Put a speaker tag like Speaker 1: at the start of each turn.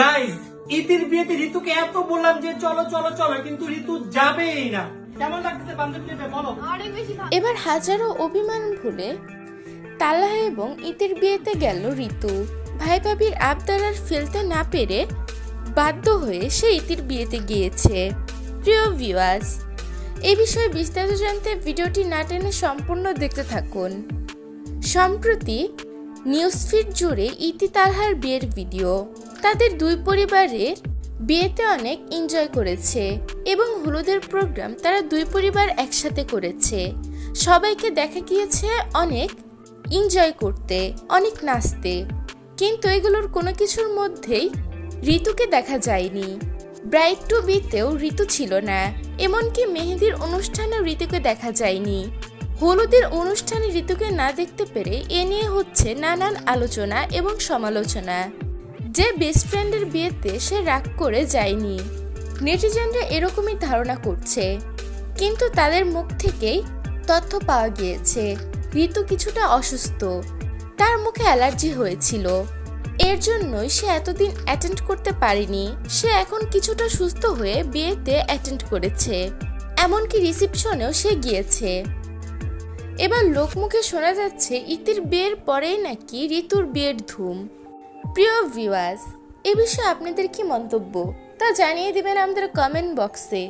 Speaker 1: Guys ইতির বিয়েতে ঋতুকে এত বললাম যে চলো চলো চলো কিন্তু ঋতু যাবেই না। কেমন লাগতেছে বান্ধবী বলো?
Speaker 2: অনেক বেশি ভালো।
Speaker 3: এবার হাজারো অভিমান ভুলে তালা এবং ইতির বিয়েতে গেল ঋতু। ভাই ভাবির আবদার আর ফেলতে না পেরে বাধ্য হয়ে সে ইতির বিয়েতে গিয়েছে। প্রিয় ভিউয়ার্স এই বিষয়ে বিস্তারিত জানতে ভিডিওটি না টেনে সম্পূর্ণ দেখতে থাকুন। সম্প্রতি নিউজফিড জুড়ে ইতি তালহার বিয়ের ভিডিও তাদের দুই পরিবারের বিয়েতে অনেক এনজয় করেছে এবং হলুদের প্রোগ্রাম তারা দুই পরিবার একসাথে করেছে। সবাইকে দেখা গিয়েছে অনেক এনজয় করতে, অনেক নাচতে। কিন্তু এগুলোর কোনো কিছুর মধ্যেই ঋতুকে দেখা যায়নি। ব্রাইড টু বিতেও ঋতু ছিল না, এমনকি মেহেদির অনুষ্ঠানেও ঋতুকে দেখা যায়নি। হলুদের অনুষ্ঠানে ঋতুকে না দেখতে পেরে এ নিয়ে হচ্ছে নানান আলোচনা এবং সমালোচনা। যে বেস্ট ফ্রেন্ডের বিয়েতে সে রাগ করে যায়নি। নেটিজেনরা এরকমই ধারণা করছে। কিন্তু তাদের মুখ থেকেই তথ্য পাওয়া গিয়েছে, ঋতু কিছুটা অসুস্থ। তার মুখে অ্যালার্জি হয়েছিল। এর জন্যই সে এতদিন অ্যাটেন্ড করতে পারেনি। সে এখন কিছুটা সুস্থ হয়ে বিয়েতে অ্যাটেন্ড করেছে। এমনকি রিসিপশনেও সে গিয়েছে। এবার লোকমুখে শোনা যাচ্ছে, ইতির বিয়ের পরেই নাকি ঋতুর বিয়ের ধুম। প্রিয় ভিউয়ার্স এ বিষয়ে আপনাদের কি মন্তব্য তা জানিয়ে দেবেন আমাদের কমেন্ট বক্সে